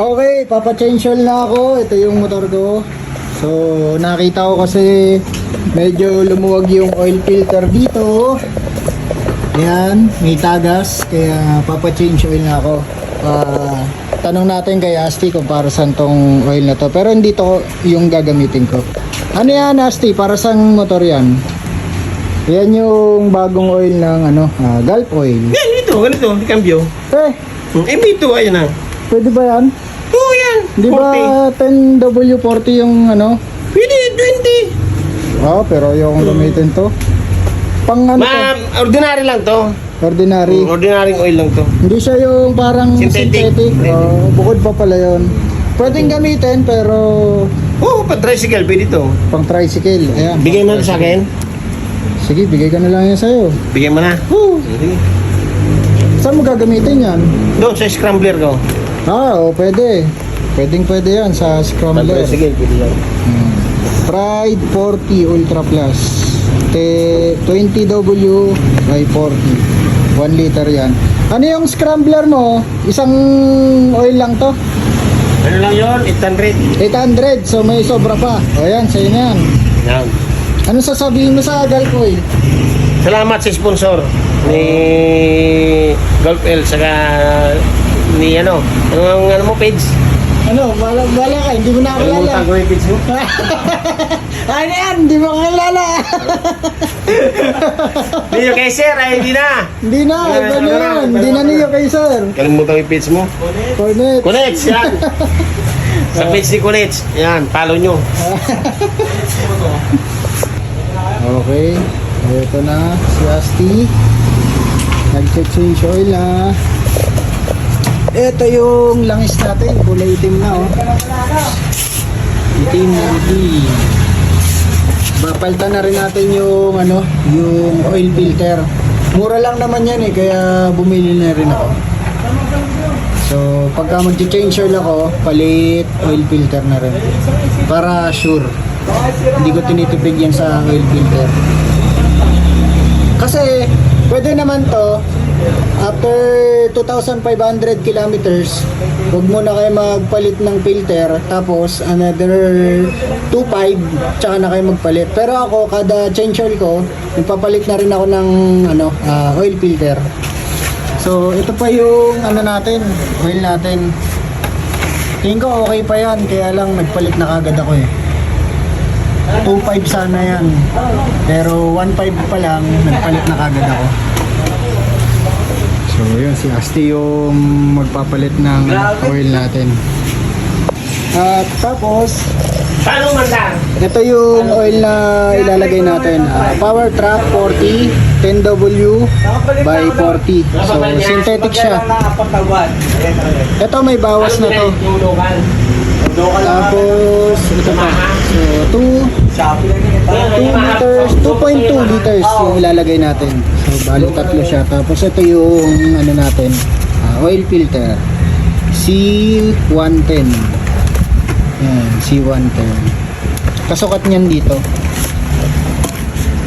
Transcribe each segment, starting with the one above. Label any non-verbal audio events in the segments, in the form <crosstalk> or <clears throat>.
Okay, papachange oil na ako. Ito yung motor ko. So, nakita ko kasi medyo lumuwag yung oil filter dito. Ayan, may tagas. Kaya papachange oil na ako. Ah, tanong natin kay Asti kung para saan tong oil na to. Pero hindi to yung gagamitin ko. Ano yan, Asti? Para saan motor yan? Yan yung bagong oil ng ano, ah, Gulf oil. Yan, ito, ganito, cambio. Eh, Eh, ito, ayun na. pwede ba yan? Di ba 10W40 yung ano? Pwede, 20. Oo, pero ayokong gamitin to. Pang ano to? Ma'am, ordinary lang to. Ordinary. Ordinary oil lang to. Hindi siya yung parang Synthetic. synthetic. Oo, bukod pa pala yun. Pwedeng gamitin pero Oo, pa tricycle, pwede to. pang tricycle. Ayan. Bigay mo na sa akin. Sige, bigay ko na lang yan sa'yo. Bigay mo na. Woo! Sige. Saan mo gagamitin yan? Doon, sa scrambler ko. Ah, oo, pwede. Pwedeng pwede yan sa scrambler. tricycle, pwede yan. Hmm. Pride 40 Ultra Plus. Te 20W by 40. 1 liter yan. Ano yung scrambler mo? Isang oil lang to? Ano lang yun? 800. 800. So may sobra pa. O yan, sa'yo na yan. Yan. Ano sasabihin mo sa Galcoy? Salamat sa sponsor ni Golf L saka ni ano, ano ang ano mo page? Ano, wala, wala ka, hindi mo na Kalimutan ko yung page mo. <laughs> Ano yan, hindi mo kilala. <laughs> Niyo kay sir ay hindi na. hindi na, Ano, iba na ano, yan. ano, Hindi na ano, niyo kay sir. Kalimutan ko yung page mo. Cornet. Connect yan. <laughs> Sa page ni Connect. Yan, follow nyo. Okay. Ito na si Asti. Nag-change oil na. Ito yung langis natin. Kulay itim na oh. Itim na itim. Bapaltan na rin natin yung ano, yung oil filter. Mura lang naman yan eh, kaya bumili na rin ako. So, pagka mag-change oil ako, palit oil filter na rin. Para sure. Hindi ko tinitipid yan sa oil filter. Kasi, pwede naman to, after 2,500 kilometers, huwag mo na kayo magpalit ng filter, tapos another 2,500, tsaka na kayo magpalit. Pero ako, kada change oil ko, nagpapalit na rin ako ng ano, ah, oil filter. So, ito pa yung ano natin, oil natin. Tingin ko okay pa yan, kaya lang nagpalit na kagad ako eh. 2.5 sana yan. Pero 1.5 pa lang, nagpalit na kagad ako. So yun, si Asti yung magpapalit ng oil natin. At tapos, Paano man lang? ito yung oil na ilalagay natin. Ah, Power Track 40, 10W by 40. So synthetic siya. Ito may bawas na to. Tapos, ito pa. So, 2 2 liters, 2.2 liters yung ilalagay natin. So, bali tatlo siya. Tapos, ito yung ano natin, ah, oil filter. C110. Yan, C110. Kasukat niyan dito.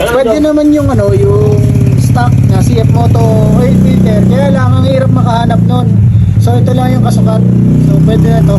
Pwede naman yung ano, yung stock na CF Moto oil filter. Kaya lang, ang hirap makahanap nun. So, ito lang yung kasukat. So, pwede na to.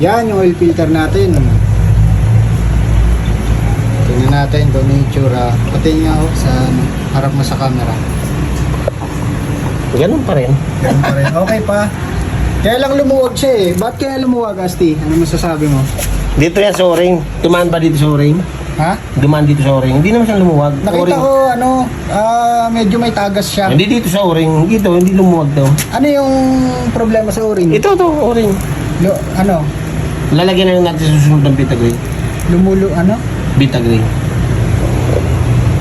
Yan yung oil filter natin. Tingnan natin ano yung itsura. Pati nga ako sa harap mo sa camera. Ganun pa rin. Ganun pa rin. Okay pa. Kaya lang lumuwag siya eh. Ba't kaya lumuwag, Asti? Ano masasabi mo? Dito yan sa O-ring. Dumaan ba dito sa O-ring? Ha? Dumaan dito sa O-ring. Hindi naman siya lumuwag. Nakita ko, ano, ah, medyo may tagas siya. Hindi dito sa O-ring. Dito, hindi lumuwag daw. Ano yung problema sa o-ring? Ito to, O-ring. Lu- ano? Lalagyan na lang natin sa susunod ng Vitagreen. Lumulo, ano? Vitagreen.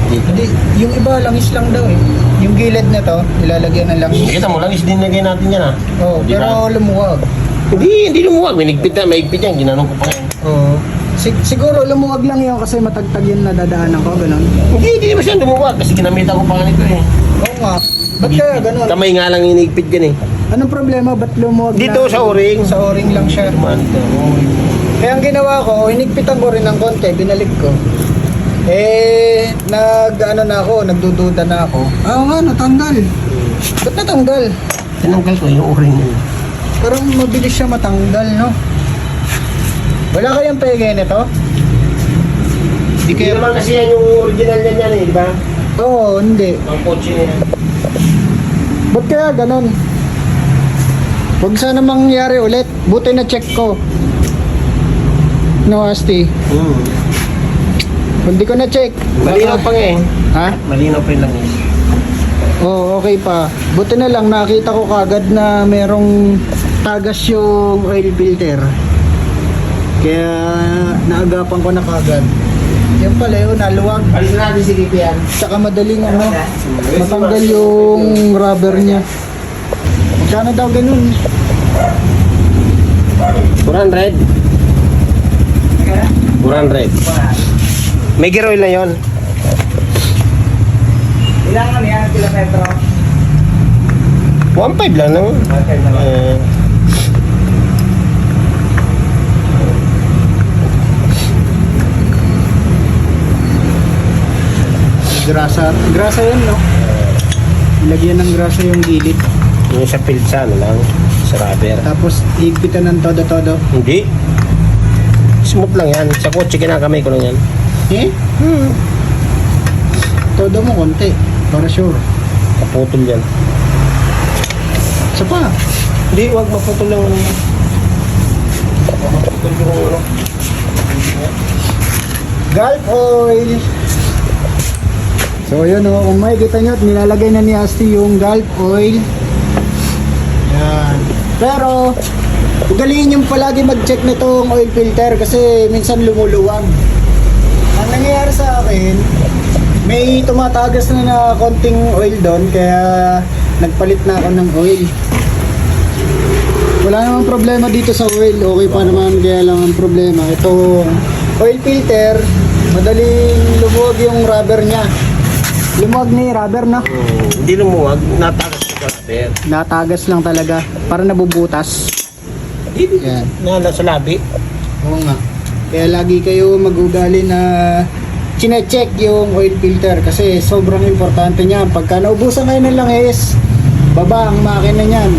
Dito. Hindi, yung iba langis lang daw eh. Yung gilid na to, ilalagyan ng langis. Kita mo lang, is dinagay natin yan ah. Oh, Di ba? pero lumuwag. Hindi, hindi lumuwag. May nigpit na, may higpit yan. Ginanong ko pa yan. Oo. Sig- siguro lumuwag lang yun kasi matagtag yung nadadaanan ko, ganun. Hindi, hindi naman siya lumuwag. Kasi ginamitan ko pa nito eh. Oo nga. Ba't kaya ganun? Kamay nga lang yung nigpit yan eh. Anong problema? Ba't lumuwag Dito na? sa O-ring. Sa o-ring lang siya. Dumaan dito. Kaya ang ginawa ko, hinigpitan ko rin ng konti, binalik ko. Eh, nag, ano na ako, nagdududa na ako. Ah, nga, natanggal. Ba't natanggal? Tinanggal ko yung O-ring yun. Parang mabilis siya matanggal, no? Wala kayang pege nito? Di Hindi kaya... naman kasi yan yung original niyan yan eh, di ba? Oo, hindi. Ang kotse niya. Ba't kaya ganon? Huwag sana mangyari ulit. Buti na check ko. No, Asti. Hmm. Hindi ko na check. Malinaw pa nga eh. Ha? Malinaw pa yung langis. Oo, okay pa. Buti na lang nakita ko kagad na merong tagas yung oil filter. Kaya naagapan ko na kagad. Yan pala yun, naluwag. Alis na natin si Kipi yan. Tsaka madaling ano, matanggal yung rubber niya. Magkano daw ganun? 400. 400. May gear oil na yon. Ilang ano yan, kilometro? 1.5 lang naman. Eh, Grasa. Grasa yan, no? Ilagyan ng grasa yung gilid. yung sa field sa ano lang, sa rubber. Tapos higpitan ng todo-todo. Hindi. Smooth lang yan. Sa kotse kinakamay ko lang yan. Eh? Hmm. Todo mo konti. Para sure. Kaputol yan. Isa pa. Hindi, wag maputol lang. Maputol yung ano. Gulf oil. So yun o, kung makikita nyo, nilalagay na ni Asti yung Gulf oil. Yan. Pero, ugaliin yung palagi mag-check na itong oil filter kasi minsan lumuluwag. Ang nangyayari sa akin, may tumatagas na na konting oil doon kaya nagpalit na ako ng oil. Wala namang problema dito sa oil. Okay pa naman kaya lang ang problema. Itong oil filter, madaling lumuwag yung rubber niya. Lumuwag ni rubber na. Hmm, hindi lumuwag. Natagas Natagas lang talaga. Para nabubutas. Hindi. Yan. Nala sa labi. Oo nga. Kaya lagi kayo mag-ugali na chine-check yung oil filter kasi sobrang importante niya. Pagka naubusan kayo ng langis, baba ang makina niyan.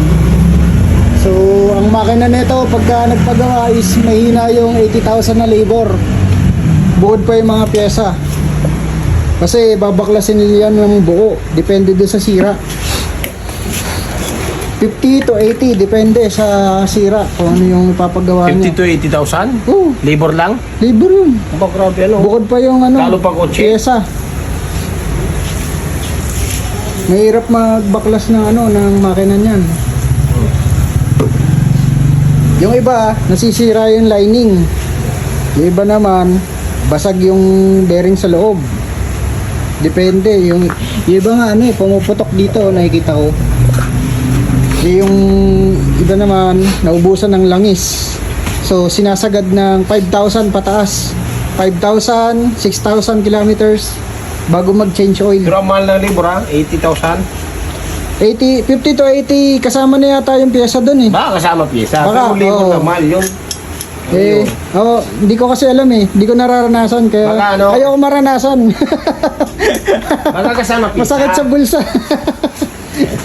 So, ang makina nito pagka nagpagawa is mahina yung 80,000 na labor. Bukod pa yung mga pyesa. Kasi babaklasin nila yan ng buo. Depende doon sa sira. 50 to 80, depende sa sira kung ano yung ipapagawa 50 niya. to 80,000? Oo, Labor lang? labor yun. Aba, grabe ano. Bukod pa yung ano, Lalo pa kotse. pyesa. Mahirap magbaklas ng ano, ng makina niyan. Yung iba, nasisira yung lining. Yung iba naman, basag yung bearing sa loob. Depende. Yung, yung iba nga ano eh, pumuputok dito, nakikita ko. Eh, yung iba naman, naubusan ng langis. So, sinasagad ng 5,000 pataas. 5,000, 6,000 kilometers bago mag-change oil. Pero ang mahal na labor ha? 80,000? 80, 50 to 80, kasama na yata yung pyesa doon eh. Baka kasama pyesa. Baka, Pero labor oo. na mahal yun. Eh, oh, hindi ko kasi alam eh. Hindi ko nararanasan kaya Baka ano? ayoko maranasan. <laughs> Baka kasama pyesa. Masakit sa bulsa.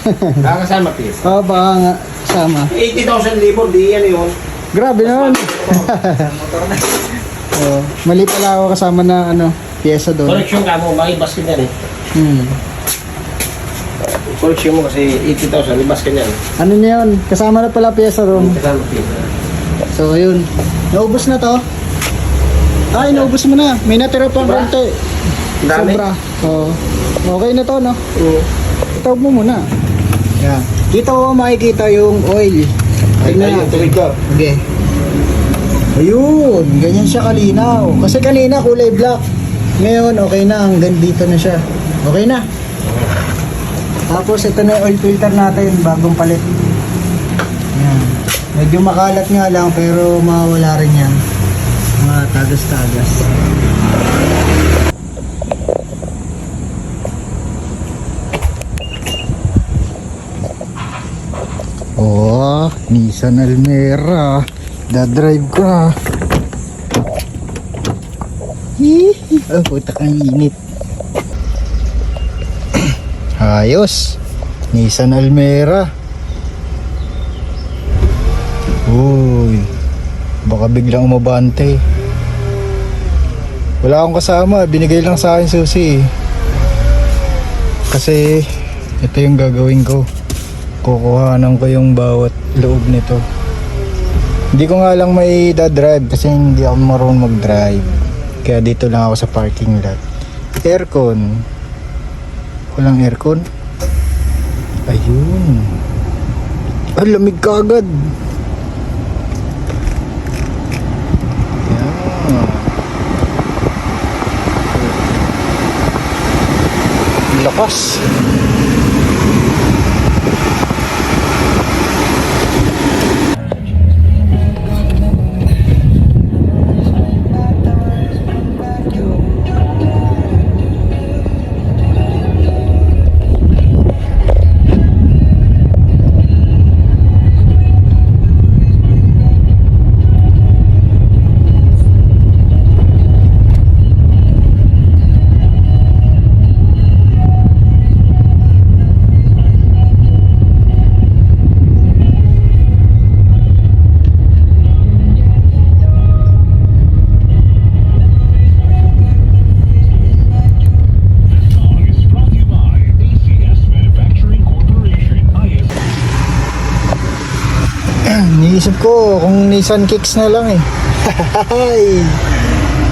<laughs> Baka kasama pyesa. Oo, baka nga sama. 80,000 labor, di yan yun. Grabe naman. oh, <laughs> mali pala ako kasama na ano, pyesa doon. Correction ka mo, bakit basket yan eh. Hmm. Correction mo kasi 80,000, ibas ka niyan. Ano niya yun? Kasama na pala pyesa doon. Kasama pyesa. So, ayun. Naubos na to. Ay, naubos mo na. May natira pang Sobra? Ang dami. Sobra. Oo. okay na to, no? Oo. Itawag mo muna. Yan. Dito ko makikita yung oil. Tignan ay, yung natin. Okay. Ayun. Ganyan siya kalinaw. Kasi kanina kulay black. Ngayon, okay na. Hanggang dito na siya. Okay na. Tapos, ito na yung oil filter natin. Bagong palit. Yan. Medyo makalat nga lang, pero mawawala rin yan. Mga tagas-tagas. Oh, Nissan Almera. Dadrive ko na. Hihi. Oh, puta kang init. <clears throat> Ayos. Nissan Almera. Uy, baka biglang umabante. Wala akong kasama, binigay lang sa akin susi eh. Kasi ito yung gagawin ko. Kukuhanan ko yung bawat loob nito. Hindi ko nga lang may drive kasi hindi ako marunong mag-drive. Kaya dito lang ako sa parking lot. Aircon. Walang aircon. Ayun. Ay, lamig ka agad. Yan. Lakas. Niisip ko kung Nissan Kicks na lang eh.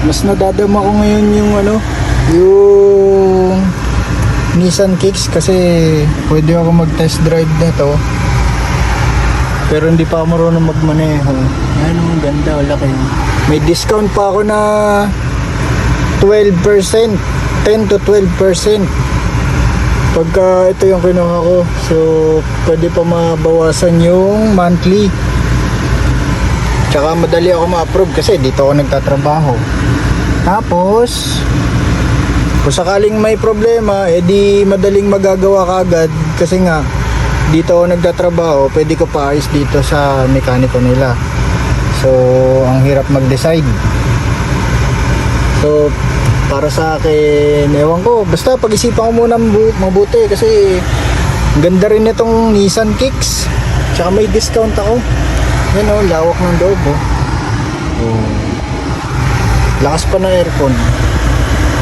Mas nadadama ko ngayon yung ano, yung Nissan Kicks kasi pwede ako mag-test drive nito. Pero hindi pa ako marunong magmaneho. Yan ang ganda, wala kayo. May discount pa ako na 12%, 10 to 12%. Pagka ito yung kinuha ko, so pwede pa mabawasan yung monthly. Tsaka madali ako ma-approve kasi dito ako nagtatrabaho. Tapos, kung sakaling may problema, edi madaling magagawa kagad kasi nga dito ako nagtatrabaho, pwede ko paayos dito sa mekaniko nila. So, ang hirap mag-decide. So, para sa akin, ewan ko, basta pag-isipan ko muna mabu- mabuti kasi ganda rin itong Nissan Kicks. Tsaka may discount ako. Yan o, lawak ng loob oh. oh. Lakas pa ng aircon.